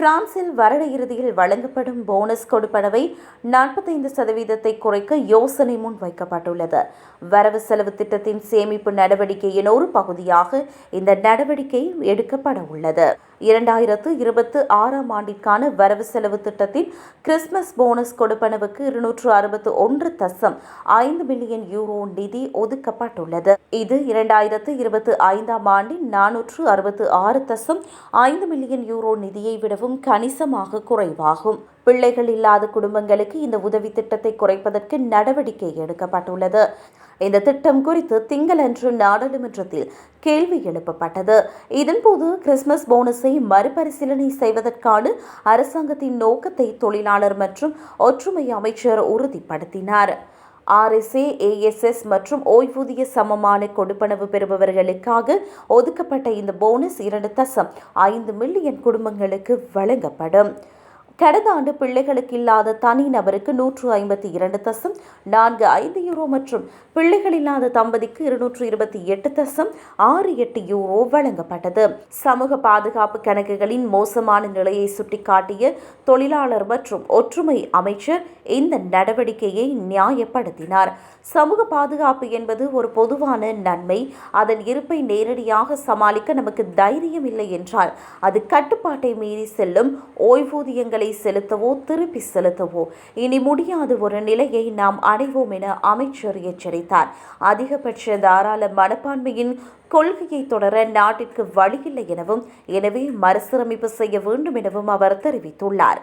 பிரான்சில் வருட இறுதியில் வழங்கப்படும் போனஸ் கொடுப்பனவை நாற்பத்தைந்து சதவீதத்தை குறைக்க யோசனை முன் வைக்கப்பட்டுள்ளது. வரவு செலவு திட்டத்தின் சேமிப்பு நடவடிக்கையின் ஒரு பகுதியாக இந்த நடவடிக்கை எடுக்கப்பட உள்ளது. இரண்டாயிரத்து இருபத்து ஆறாம் ஆண்டிற்கான வரவு செலவு திட்டத்தின் கிறிஸ்துமஸ் போனஸ் கொடுப்பனவுக்கு இருநூற்று அறுபத்து ஒன்று தசம் ஐந்து மில்லியன் யூரோ நிதி ஒதுக்கப்பட்டுள்ளது. இது இரண்டாயிரத்து இருபத்து ஐந்தாம் ஆண்டின் நானூற்று அறுபத்து ஆறு தசம் ஐந்து மில்லியன் யூரோ நிதியை விடவும் கணிசமாக குறைவாகும். பிள்ளைகள் இல்லாத குடும்பங்களுக்கு இந்த உதவி திட்டத்தை குறைப்பதற்கு நடவடிக்கை எடுக்கப்பட்டுள்ளது. இந்த திட்டம் குறித்து திங்களன்று நாடாளுமன்றத்தில் கேள்வி எழுப்பப்பட்டது. இதன்போது கிறிஸ்துமஸ் போனஸை மறுபரிசீலனை செய்வதற்கான அரசாங்கத்தின் நோக்கத்தை தொழிலாளர் மற்றும் ஒற்றுமை அமைச்சர் உறுதிப்படுத்தினார். ஆர்எஸ்ஏ ஏஎஸ்எஸ் மற்றும் ஓய்வூதிய சமமான கொடுப்பனவு பெறுபவர்களுக்காக ஒதுக்கப்பட்ட இந்த போனஸ் இரண்டு தசம் ஐந்து மில்லியன் குடும்பங்களுக்கு வழங்கப்படும். கடந்த ஆண்டு பிள்ளைகளுக்கு இல்லாத தனி நபருக்கு நூற்று ஐம்பத்தி இரண்டு தசம் நான்கு ஐந்து யூரோ மற்றும் பிள்ளைகள் இல்லாத தம்பதிக்கு இருநூற்று இருபத்தி எட்டு தசம் ஆறு எட்டு யூரோ வழங்கப்பட்டது. சமூக பாதுகாப்பு கணக்குகளின் மோசமான நிலையை சுட்டிக்காட்டிய தொழிலாளர் மற்றும் ஒற்றுமை அமைச்சர் இந்த நடவடிக்கையை நியாயப்படுத்தினார். சமூக பாதுகாப்பு என்பது ஒரு பொதுவான நன்மை. அதன் இருப்பை நேரடியாக சமாளிக்க நமக்கு தைரியம் இல்லை என்றால் அது கட்டுப்பாட்டை மீறி செல்லும் ஓய்வூதியங்களை செலுத்தவோ திருப்பி செலுத்தவோ. இனி முடியாத ஒரு நிலையை நாம் அடைவோம் என அமைச்சர் எச்சரித்தார். அதிகபட்ச தாராள மனப்பான்மையின் கொள்கையை தொடர நாட்டிற்கு வழியில்லை எனவும் எனவே மறுசீரமைப்பு செய்ய வேண்டும் எனவும் அவர் தெரிவித்துள்ளார்.